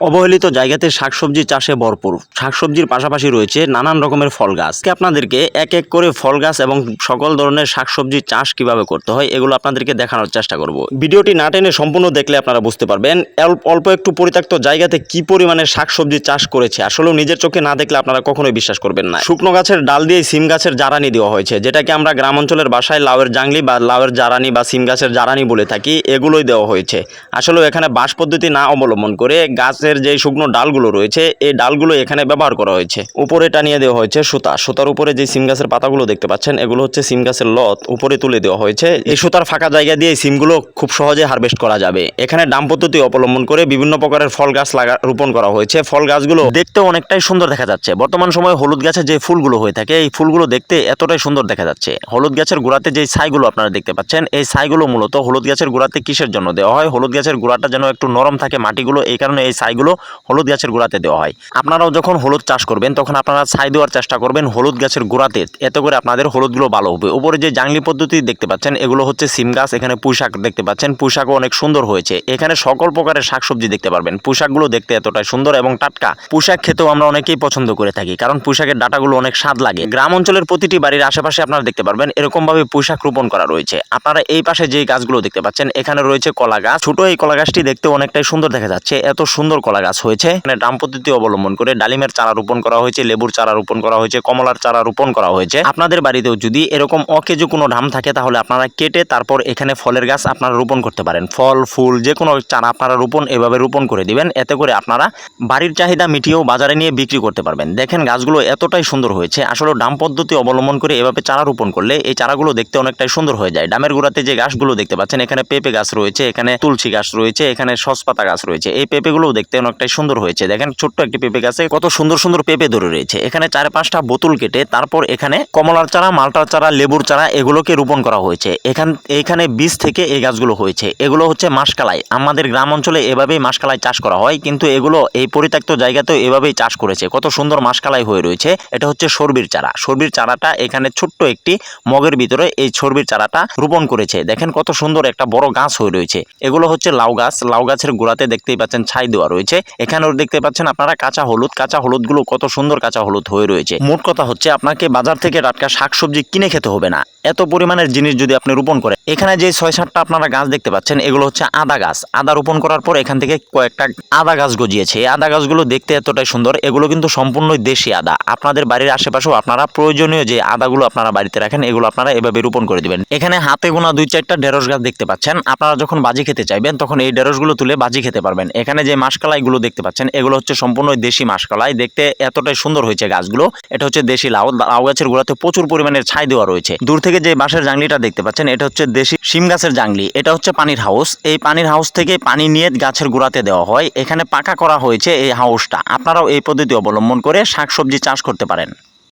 অবহেলিত জায়গাতে শাকসবজি চাষে ভরপুর। শাকসবজির পাশাপাশি রয়েছে নানান রকমের ফল গাছ। আপনাদেরকে এক এক করে ফল গাছ এবং সকল ধরনের শাকসবজি চাষ কীভাবে করতে হয়, এগুলো আপনাদেরকে দেখানোর চেষ্টা করব। ভিডিওটি না টেনে সম্পূর্ণ দেখলে আপনারা বুঝতে পারবেন অল্প একটু পরিত্যক্ত জায়গাতে কি পরিমাণে শাকসবজি চাষ করেছে আসলে নিজের চোখে না দেখলে আপনারা কখনোই বিশ্বাস করবেন না। শুকনো গাছের ডাল দিয়ে সিম গাছের জারানি দেওয়া হয়েছে, যেটাকে আমরা গ্রাম অঞ্চলের বাসায় লাউয়ের জাংলি বা লাউয়ের জারানি বা সিম গাছের জারানি বলে থাকি, এগুলোই দেওয়া হয়েছে। আসলে এখানে বাঁশ পদ্ধতি না অবলম্বন করে গাছের যে শুকনো ডালগুলো রয়েছে, এই ডালগুলো এখানে ব্যবহার করা হয়েছে। উপরে টানিয়ে দেওয়া হয়েছে সুতা। সুতার উপরে যে সিম গাছের পাতাগুলো দেখতে পাচ্ছেন, এগুলো হচ্ছে সিম গাছের লত। উপরে তুলে দেওয়া হয়েছে। এই সুতার ফাঁকা জায়গা দিয়ে সিমগুলো খুব সহজে হারভেস্ট করা যাবে। এখানে ডাম পদ্ধতি অবলম্বন করে বিভিন্ন প্রকারের ফল গাছ লাগা, রোপণ করা হয়েছে। ফল গাছগুলো দেখতে অনেকটাই সুন্দর দেখা যাচ্ছে। বর্তমান সময়ে হলুদ গাছের যে ফুলগুলো হয়ে থাকে, এই ফুলগুলো দেখতে এতটাই সুন্দর দেখা যাচ্ছে। হলুদ গাছের গোড়াতে যে ছাইগুলো আপনারা দেখতে পাচ্ছেন, এই ছাইগুলো মূলত হলুদ গাছের গোড়াতে কিসের জন্য দেওয়া হয়? হলুদ গাছের গোড়াটা যেন একটু নরম থাকে মাটিগুলো, এই কারণে এই ছাইগুলো হলুদ গাছের গোড়াতে দেওয়া হয়। আপনারাও যখন হলুদ চাষ করবেন, তখন আপনারা ছাই দেওয়ার চেষ্টা করবেন হলুদ গাছের গোড়াতে। এতে করে আপনাদের হলুদগুলো ভালো হবে। উপরে যে জাংলি পদ্ধতি দেখতে পাচ্ছেন, এগুলো হচ্ছে সিম গাছ। এখানে পুঁইশাক দেখতে পাচ্ছেন। পুঁইশাকও অনেক সুন্দর হয়েছে। এখানে সকল প্রকারের শাকসবজি দেখতে পারবেন। পুঁইশাকগুলো দেখতে এতটাই সুন্দর এবং টাটকা। পুঁইশাক খেতেও আমরা অনেকেই পছন্দ করে থাকি, কারণ পুঁইশাকের ডাটাগুলো অনেক স্বাদ লাগে। গ্রাম অঞ্চলের প্রতিটি বাড়ির আশেপাশে আপনারা দেখতে পারবেন, এরকমভাবে পুঁইশাক রোপণ করা রয়েছে। আপনারা এই পাশে যে গাছগুলো দেখতে পাচ্ছেন, এখানে রয়েছে কলা গাছ। ছোট এই কলা গাছটি দেখতে অনেকটাই সুন্দর দেখা যাচ্ছে। এত সুন্দর কলা গাছ হয়েছে। এখানে ডাম পদ্ধতি অবলম্বন করে ডালিমের চারা রোপণ করা হয়েছে, লেবুর চারা রোপণ করা হয়েছে, কমলার চারা রোপণ করা হয়েছে। আপনাদের বাড়িতেও যদি এরকম অকেজো কোনো ধাম থাকে, তাহলে আপনারা কেটে তারপর এখানে ফলের গাছ আপনারা রোপণ করতে পারেন। ফল, ফুল যে কোনো চারা আপনারা রোপণ, এভাবে রোপণ করে দিবেন। এতে করে আপনারা বাড়ির চাহিদা মিটিয়েও বাজারে নিয়ে বিক্রি করতে পারবেন। দেখেন গাছগুলো এতটাই সুন্দর হয়েছে। আসলে ডাম পদ্ধতি অবলম্বন করে এভাবে চারা রোপণ করলে এই চারাগুলো দেখতে অনেকটাই সুন্দর হয়ে যায়। ডামের গোড়াতে যে গাছগুলো দেখতে পাচ্ছেন, এখানে পেঁপে গাছ রয়েছে, এখানে তুলসী গাছ রয়েছে, এখানে সসপাতা গাছ রয়েছে। এই পেঁপেগুলো দেখতে অনেকটাই সুন্দর হয়েছে। দেখেন ছোট্ট একটি পেঁপে গাছে কত সুন্দর সুন্দর পেঁপে ধরে রয়েছে। এখানে চার পাঁচটা বোতল কেটে তারপর এখানে কমলার চারা, মালটার চারা, লেবুর চারা এগুলোকে রোপণ করা হয়েছে। এখান, এখানে বীজ থেকে এই গাছগুলো হয়েছে। এগুলো হচ্ছে মাসকালাই। আমাদের গ্রাম অঞ্চলে এভাবেই মাসকালাই চাষ করা হয়, কিন্তু এগুলো এই পরিত্যক্ত জায়গাতেও এভাবেই চাষ করেছে। কত সুন্দর মাসকালাই হয়ে রয়েছে। এটা হচ্ছে সর্বির চারা। সর্বির চারাটা এখানে ছোট্ট একটি মগের ভিতরে এই সর্বির চারাটা রোপণ করেছে। দেখেন কত সুন্দর একটা বড় গাছ হয়ে রয়েছে। এগুলো হচ্ছে লাউ গাছ। লাউ গাছের গোড়াতে দেখতেই পাচ্ছেন ছাই দেওয়া রয়েছে। এখানেও দেখতে পাচ্ছেন আপনারা কাঁচা হলুদ। কাঁচা হলুদগুলো কত সুন্দর কাঁচা হলুদ হয়ে রয়েছে। মোট কথা হচ্ছে আপনাকে বাজার থেকে টাটকা শাকসবজি কিনে খেতে হবে না। এত পরিমাণের জিনিস যদি আপনি রোপণ করেন, এখানে যে ছয় সাতটা আপনারা গাছ দেখতে পাচ্ছেন, এগুলো হচ্ছে আদা গাছ। আদা রোপণ করার পর এখান থেকে কয়েকটা আদা গাছ গজিয়েছে। এই আদা গাছগুলো দেখতে এতটাই সুন্দর, এগুলো কিন্তু সম্পূর্ণই দেশি আদা। আপনাদের বাড়ির আশেপাশেও আপনারা প্রয়োজনীয় যে আদাগুলো আপনারা বাড়িতে রাখেন, এগুলো আপনারা এভাবে রোপণ করে দিবেন। এখানে হাতে গোনা দুই চারটা ঢেঁড়স গাছ দেখতে পাচ্ছেন। আপনারা যখন বাজি খেতে চাইবেন, তখন এই ঢেঁড়সগুলো তুলে বাজি খেতে পারবেন। এখানে যে মাসকালাইগুলো দেখতে পাচ্ছেন। এগুলো হচ্ছে সম্পূর্ণ দেশি মাসকলাই। দেখতে এতটাই সুন্দর হয়েছে গাছগুলো। এটা হচ্ছে দেশি লাউ। লাউ গাছের গোড়াতে প্রচুর পরিমাণের ছাই দেওয়া রয়েছে। দূর থেকে যে বাঁশের জাংলিটা দেখতে পাচ্ছেন, এটা হচ্ছে দেশি শিম গাছের জাংলি। এটা হচ্ছে পানির হাউস। এই পানির হাউস থেকে পানি নিয়ে গাছের গোড়াতে দেওয়া হয়। এখানে পাকা করা হয়েছে এই হাউসটা। আপনারাও এই পদ্ধতি অবলম্বন করে শাকসবজি চাষ করতে পারেন।